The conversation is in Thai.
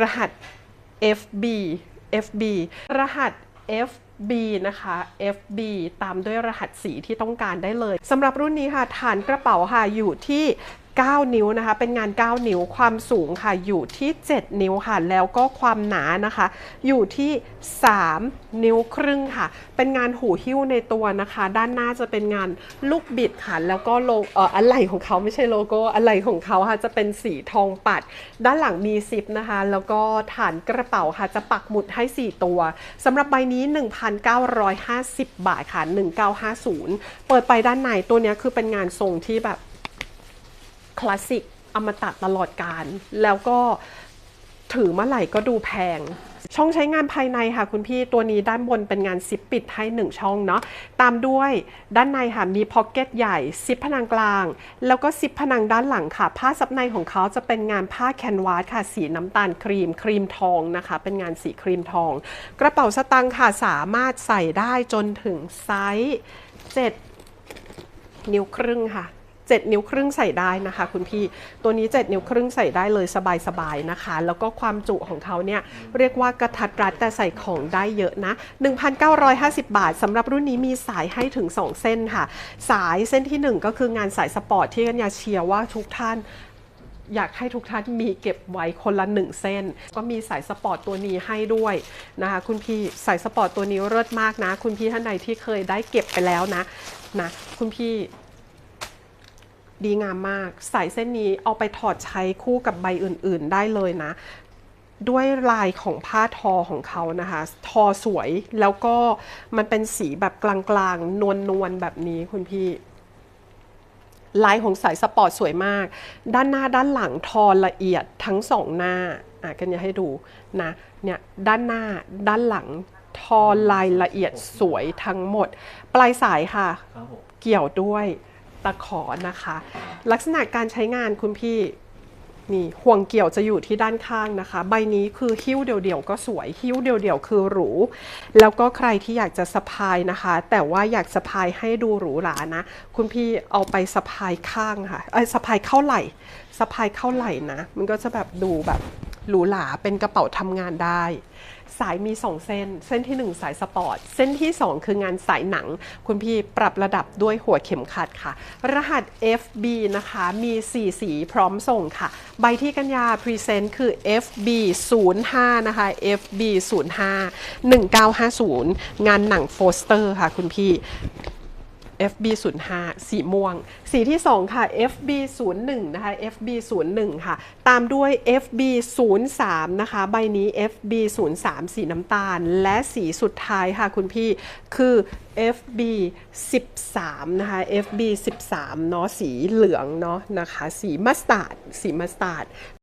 รหัส FB FB รหัส FB นะคะ FB ตามด้วยรหัสสีที่ต้องการได้เลยสำหรับรุ่นนี้ค่ะ ฐานกระเป๋าค่ะอยู่ที่ 9 นิ้วนะคะ เป็นงาน 9 นิ้วความสูงค่ะอยู่ที่ 7 นิ้วค่ะ แล้วก็ความหนานะคะ อยู่ที่ 3 นิ้วครึ่งค่ะ เป็นงานหูหิ้วในตัวนะคะ ด้านหน้าจะเป็นงานลูกบิดค่ะ แล้วก็โลเอ่ออะไหล่ของเขาไม่ใช่โลโก้อะไหล่ของเขาค่ะ จะเป็นสีทองปัด ด้านหลังมีซิปนะคะ แล้วก็ฐานกระเป๋าค่ะ จะปักหมุดให้ 4 ตัวสำหรับใบนี้ 1,950 บาทค่ะ 1950 เปิดไปด้านในตัวเนี้ยคือเป็นงานทรงที่แบบ คลาสสิกอมตะตลอดการ แล้วก็ถือเมื่อไหร่ก็ดูแพง ช่องใช้งานภายในค่ะคุณพี่ตัวนี้ด้านบนเป็นงานซิปปิดให้ 1 ช่องเนาะตามด้วยด้านในค่ะมีพ็อกเก็ตใหญ่ซิปผนังกลาง แล้วก็ซิปผนังด้านหลังค่ะ ผ้าซับในของเขาจะเป็นงานผ้าแคนวาสค่ะ สีน้ำตาลครีม ครีมทองนะคะ เป็นงานสีครีมทอง กระเป๋าสตางค์ค่ะสามารถใส่ได้จนถึงไซส์7นิ้วครึ่งค่ะ 7 นิ้วครึ่งใส่ได้นะคะ คุณพี่ตัวนี้ 7 นิ้วครึ่งใส่ได้เลยสบายๆนะคะ แล้วก็ความจุของเขาเนี่ยเรียกว่ากระทัดรัดแต่ใส่ของได้เยอะนะ 1,950 บาทสำหรับรุ่นนี้มีสายให้ถึง 2 เส้นค่ะ สายเส้นที่ 1 ก็คืองานสายสปอร์ตที่กัญญาเชียร์ว่าทุกท่านอยากให้ทุกท่านมีเก็บไว้คนละหนึ่งเส้น ก็มีสายสปอร์ตตัวนี้ให้ด้วยนะคะคุณพี่สายสปอร์ตตัวนี้เลิศมากนะ คุณพี่ท่านใดที่เคยได้เก็บไปแล้วนะนะคุณพี่ ดีงามมาก สายเส้นนี้เอาไปถอดใช้คู่กับใบอื่นๆได้เลยนะ ด้วยลายของผ้าทอของเขานะคะ ทอสวยแล้วก็มันเป็นสีแบบกลางๆ นวลๆ แบบนี้คุณพี่ลายของสายสปอร์ตสวยมาก ด้านหน้าด้านหลังทอละเอียดทั้งสองหน้า อะกันจะให้ดูนะ เนี่ย ด้านหน้าด้านหลังทอลายละเอียดสวยทั้งหมด ปลายสายค่ะครับผมเกี่ยวด้วย ตะขอนะคะ ลักษณะการใช้งานคุณพี่นี่ห่วงเกี่ยวจะอยู่ที่ด้านข้างนะคะ ใบนี้คือหิ้วเดี่ยวๆก็สวยหิ้วเดี่ยวๆคือหรู แล้วก็ใครที่อยากจะสะพายนะคะ แต่ว่าอยากสะพายให้ดูหรูหรานะ คุณพี่เอาไปสะพายข้างค่ะเอ้สะพายเข้าไหล่สะพายเข้าไหล่นะ มันก็จะแบบดูแบบ หรูหราเป็นกระเป๋าทำงานได้ สายมี2เส้น เส้นที่1สายสปอร์ต เส้นที่2คืองานสายหนัง คุณพี่ปรับระดับด้วยหัวเข็มขัดค่ะ รหัส FB นะคะ มี 4 สีพร้อมส่งค่ะ ใบที่กัญญาพรีเซนต์คือ FB 05นะคะ FB 05 1950 งานหนังโฟสเตอร์ค่ะคุณพี่ FB 05 สีม่วง สีที่ 2 ค่ะ FB 01 นะคะ FB 01 ค่ะ ตามด้วย FB 03 นะคะ ใบนี้ FB 03 สีน้ำตาล และสีสุดท้ายค่ะคุณพี่คือ FB 13นะคะ FB 13เนาะสีเหลืองเนาะนะคะ สีมัสตาร์ดสีมัสตาร์ด